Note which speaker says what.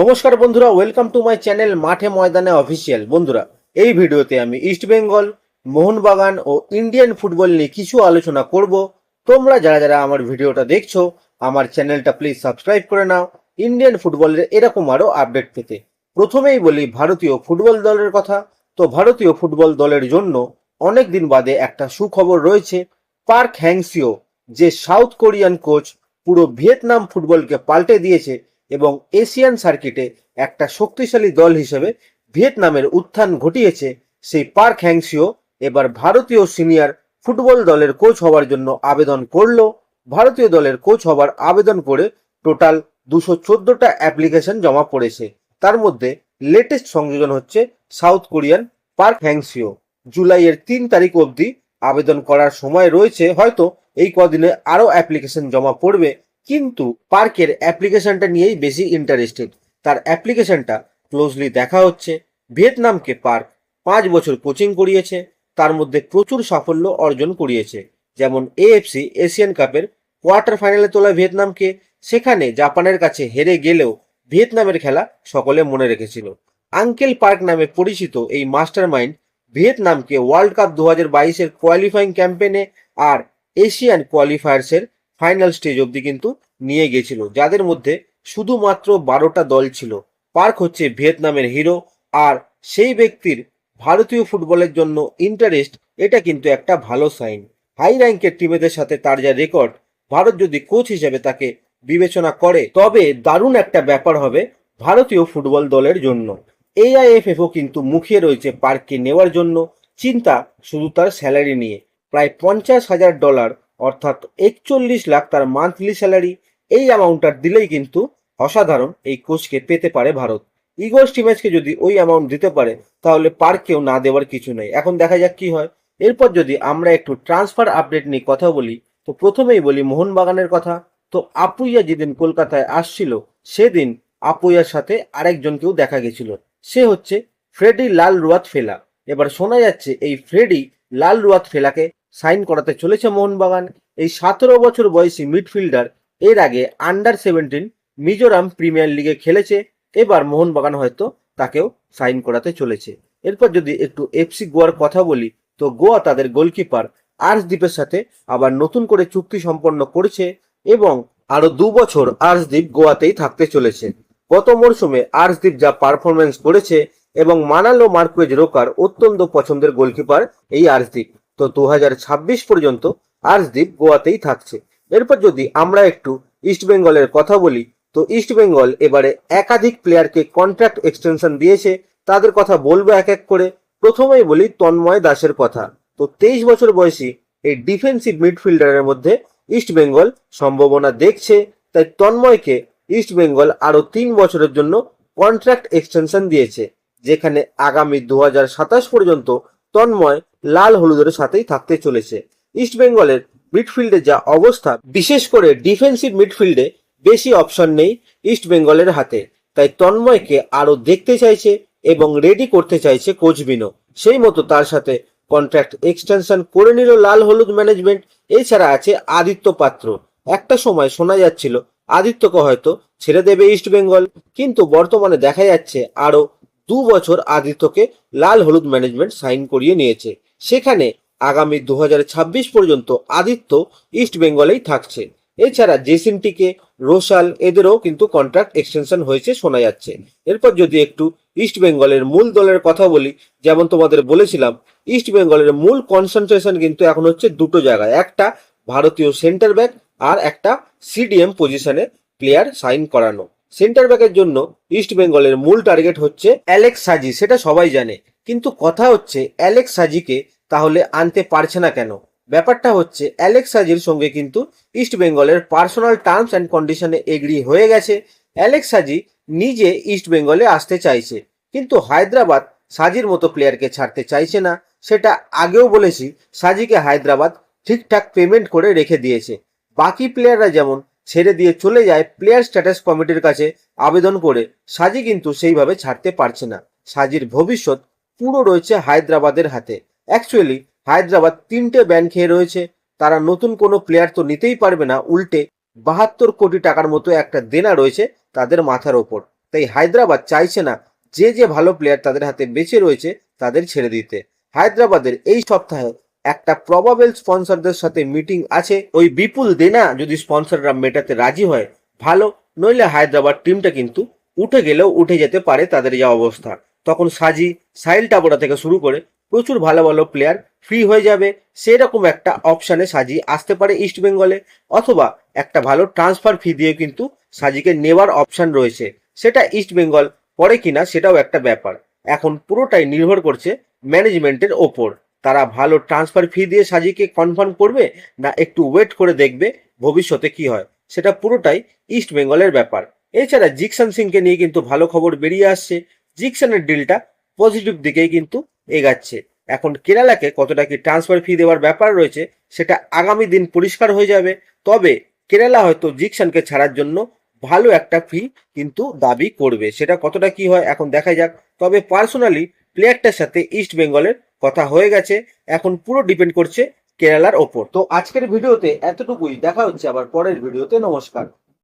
Speaker 1: নমস্কার বন্ধুরা welcome to my channel মাঠে ময়দানে অফিসিয়াল বন্ধুরা, এই ভিডিওতে আমি ইস্ট বেঙ্গল মোহনবাগান ও ইন্ডিয়ান ফুটবল নিয়ে কিছু আলোচনা করব। তোমরা যারা যারা আমার ভিডিওটা দেখছ, আমার চ্যানেলটা প্লিজ সাবস্ক্রাইব করে নাও। ইন্ডিয়ান ফুটবলের এরকম আরও আপডেট পেতে। প্রথমেই বলি, ভারতীয় ফুটবল দলের কথা। তো ভারতীয় ফুটবল দলের জন্য অনেক দিন বাদে একটা সুখবর রয়েছে। পার্ক হ্যাংসিও, যে সাউথ কোরিয়ান কোচ পুরো ভিয়েতনাম ফুটবলকে পাল্টে দিয়েছে এবং এশিয়ান সার্কিটে একটা শক্তিশালী দল হিসেবে ভিয়েতনামের উত্থান ঘটিয়েছে সেই পার্ক হ্যাংসিও এবার ভারতীয় সিনিয়র ফুটবল দলের কোচ হওয়ার জন্য আবেদন করল। ভারতীয় দলের কোচ হওয়ার আবেদন করে টোটাল দুশো চোদ্দটা অ্যাপ্লিকেশন জমা পড়েছে। তার মধ্যে লেটেস্ট সংযোজন হচ্ছে সাউথ কোরিয়ান পার্ক হ্যাংসিও। জুলাইয়ের তিন তারিখ অবধি আবেদন করার সময় রয়েছে। হয়তো এই কদিনে আরও অ্যাপ্লিকেশন জমা পড়বে। কিন্তু পার্কের অ্যাপ্লিকেশনটা নিয়েই বেশি ইন্টারেস্টেড তার অ্যাপ্লিকেশনটা ক্লোজলি দেখা হচ্ছে। ভিয়েতনামকে পার্ক পাঁচ বছর কোচিং করিয়েছে। তার মধ্যে প্রচুর সাফল্য অর্জন করিয়েছে। যেমন এএফসি এশিয়ান কাপের কোয়ার্টার ফাইনালে তোলা ভিয়েতনামকে, সেখানে জাপানের কাছে হেরে গেলেও ভিয়েতনামের খেলা সকলে মনে রেখেছিল। আঙ্কেল পার্ক নামে পরিচিত এই মাস্টার মাইন্ড ভিয়েতনামকে ওয়ার্ল্ড কাপ দু হাজার বাইশের কোয়ালিফাইং ক্যাম্পেনে আর এশিয়ান কোয়ালিফায়ার্সের ফাইনাল স্টেজ অবধি কিন্তু নিয়ে গেছিল, যাদের মধ্যে শুধুমাত্র বারোটা দল ছিল। পার্ক হচ্ছে ভিয়েতনামের হিরো, আর সেই ব্যক্তির ভারতীয় ফুটবলের জন্য ইন্টারেস্ট এটা কিন্তু একটা ভালো সাইন হাই র্যাঙ্কের টিমেদের সাথে তার যা রেকর্ড ভারত যদি কোচ হিসেবে তাকে বিবেচনা করে, তবে দারুণ একটা ব্যাপার হবে ভারতীয় ফুটবল দলের জন্য। এআইএফএফও কিন্তু মুখিয়ে রয়েছে পার্ককে নেওয়ার জন্য, চিন্তা শুধু তার স্যালারি নিয়ে। প্রায় পঞ্চাশ হাজার ডলার অর্থাৎ একচল্লিশ লাখ তার মান্থলি স্যালারি এই অ্যামাউন্টটা দিলেই কিন্তু অসাধারণ এই কোচকে পেতে পারে ভারত। ইগোস টিমেজকে যদি ওই অ্যামাউন্ট দিতে পারে, তাহলে পার্ককেও না দেওয়ার কিছু নেই। এখন দেখা যাক কি হয়। এরপর যদি আমরা একটু ট্রান্সফার আপডেট নিয়ে কথা বলি, তো প্রথমেই বলি মোহনবাগানের কথা। তো আপুইয়া যেদিন কলকাতায় আসছিল, সেদিন আপুইয়ার সাথে আরেকজনকেও দেখা গেছিল। সে হচ্ছে ফ্রেডি লাল রুয়াত ফেলা। এবার শোনা যাচ্ছে এই ফ্রেডি লাল রুয়াত ফেলাকে সাইন করাতে চলেছে মোহনবাগান। এই সতেরো বছর বয়সী মিডফিল্ডার এর আগে আন্ডার সেভেন্টিন মিজোরাম প্রিমিয়ার লিগে খেলেছে, এবার মোহনবাগান হয়তো তাকেও সাইন করাতে চলেছে। এরপর যদি একটু এফসি গোয়ার কথা বলি, তো গোয়া তাদের গোলকিপার আর্শদীপের সাথে আবার নতুন করে চুক্তি সম্পন্ন করেছে এবং আরও দু বছর আর্শদীপ গোয়াতেই থাকতে চলেছে। গত মরশুমে আর্শদীপ যা পারফরমেন্স করেছে এবং মানালো মার্কুয়েজ রোকার অত্যন্ত পছন্দের গোলকিপার এই আর্শদীপ। তো দু হাজার ছাব্বিশ পর্যন্ত আর্শদীপ গোয়াতেই থাকছে। এরপর যদি আমরা একটু ইস্ট বেঙ্গলের কথা বলি, তো ইস্ট বেঙ্গল এবারে একাধিক প্লেয়ারকে কন্ট্রাক্ট এক্সটেনশন দিয়েছে। তাদের কথা বলব এক এক করে। প্রথমেই বলি তন্ময় দাসের কথা। তো তেইশ বছর বয়সী এই ডিফেন্সিভ মিডফিল্ডারের মধ্যে ইস্ট বেঙ্গল সম্ভাবনা দেখছে। তাই তন্ময়কে ইস্ট বেঙ্গল আরও তিন বছরের জন্য কন্ট্রাক্ট এক্সটেনশন দিয়েছে। যেখানে আগামী দু হাজার সাতাশ পর্যন্ত তন্ময় লাল হলুদের সাথেই থাকতে চলেছে। ইস্ট বেঙ্গলের মিডফিল্ডে যা অবস্থা, বিশেষ করে ডিফেন্সিভ মিডফিল্ডে বেশি অপশন নেই ইস্ট বেঙ্গলের হাতে। তাই তন্ময়কে আরও দেখতে চাইছে এবং রেডি করতে চাইছে কোচবিনো সেই মতো তার সাথে কন্ট্রাক্ট এক্সটেনশন করে নিল লাল হলুদ ম্যানেজমেন্ট এছাড়া আছে আদিত্য পাত্র। একটা সময় শোনা যাচ্ছিল, আদিত্যকে হয়তো ছেড়ে দেবে ইস্ট বেঙ্গল। কিন্তু বর্তমানে দেখা যাচ্ছে আরও দু বছর আদিত্যকে লাল হলুদ ম্যানেজমেন্ট সাইন করিয়ে নিয়েছে। সেখানে আগামী দু হাজার ছাব্বিশ পর্যন্ত আদিত্য ইস্ট বেঙ্গলেই থাকছে। এছাড়া জেসিনটিকে রোশাল এদেরও কিন্তু কন্ট্রাক্ট এক্সটেনশন হয়েছে শোনা যাচ্ছে। এরপর যদি একটু ইস্ট বেঙ্গলের মূল দলের কথা বলি, যেমন তোমাদের বলেছিলাম ইস্ট বেঙ্গলের মূল কনসেন্ট্রেশন কিন্তু এখন হচ্ছে দুটো জায়গায়। একটা ভারতীয় সেন্টার ব্যাক আর একটা সিডিএম পজিশনে প্লেয়ার সাইন করানো। সেন্টার ব্যাকের জন্য ইস্ট বেঙ্গলের মূল টার্গেট হচ্ছে অ্যালেক্স সাজি সেটা সবাই জানে। কিন্তু কথা হচ্ছে অ্যালেক্স সাজিকে তাহলে আনতে পারছে না কেন? ব্যাপারটা হচ্ছে অ্যালেক্স সাজির সঙ্গে কিন্তু ইস্ট বেঙ্গলের পার্সোনাল টার্মস অ্যান্ড কন্ডিশনে এগ্রি হয়ে গেছে। অ্যালেক্স সাজি নিজে ইস্ট বেঙ্গলে আসতে চাইছে, কিন্তু হায়দ্রাবাদ সাজির মতো প্লেয়ারকে ছাড়তে চাইছে না। সেটা আগেও বলেছি সাজিকে হায়দ্রাবাদ ঠিকঠাক পেমেন্ট করে রেখে দিয়েছে। বাকি প্লেয়াররা যেমন ছেড়ে দিয়ে চলে যায় প্লেয়ার স্ট্যাটাস কমিটির কাছে আবেদন করে। সাজি কিন্তু সেইভাবে ছাড়তে পারছে না। সাজির ভবিষ্যৎ পুরো রয়েছে হায়দ্রাবাদের হাতে। অ্যাকচুয়ালি হায়দ্রাবাদ তিনটে ব্যান খেয়ে রয়েছে। তারা নতুন কোনো প্লেয়ার তো নিতেই পারবে না, উল্টে বাহাত্তর কোটি টাকার মতো একটা দেনা রয়েছে তাদের মাথার ওপর। তাই হায়দ্রাবাদ চাইছে না যে যে ভালো প্লেয়ার তাদের হাতে বেঁচে রয়েছে তাদের ছেড়ে দিতে। হায়দ্রাবাদের এই সপ্তাহে একটা প্রবাবেল স্পন্সরদের সাথে মিটিং আছে। ওই বিপুল দেনা যদি স্পন্সররা মেটাতে রাজি হয়, ভালো। নইলে হায়দ্রাবাদ টিমটা কিন্তু উঠে গেলেও উঠে যেতে পারে তাদের যা অবস্থা। তখন সাজি সাইল টাবোরা থেকে শুরু করে প্রচুর ভালো ভালো প্লেয়ার ফ্রি হয়ে যাবে। সেরকম একটা অপশানে সাজি আসতে পারে ইস্ট বেঙ্গলে অথবা একটা ভালো ট্রান্সফার ফি দিয়ে কিন্তু সাজিকে নেওয়ার অপশান রয়েছে। সেটা ইস্ট বেঙ্গল করে কিনা সেটাও একটা ব্যাপার। এখন পুরোটাই নির্ভর করছে ম্যানেজমেন্টের ওপর। তারা ভালো ট্রান্সফার ফি দিয়ে সাজিকে কনফার্ম করবে না একটু ওয়েট করে দেখবে ভবিষ্যতে কি হয়। সেটা পুরোটাই ইস্ট বেঙ্গলের ব্যাপার। এছাড়া জিকসান সিংকে নিয়ে কিন্তু ভালো খবর বেরিয়ে আসছে। জিকসানের ডিলটা পজিটিভ দিকেই কিন্তু এগাচ্ছে। এখন কেরালাকে কতটা কি ট্রান্সফার ফি দেওয়ার ব্যাপার রয়েছে, সেটা আগামী দিন পরিষ্কার হয়ে যাবে। তবে কেরালা হয়তো জিকসানকে ছাড়ার জন্য ভালো একটা ফি কিন্তু দাবি করবে। সেটা কতটা কি হয় এখন দেখা যাক। তবে পার্সোনালি প্লেয়ারটার সাথে ইস্ট বেঙ্গলের কথা হয়ে গেছে, এখন পুরো ডিপেন্ড করছে কেরালার ওপর। তো আজকের ভিডিওতে এতটুকুই। দেখা হচ্ছে আবার পরের ভিডিওতে। নমস্কার।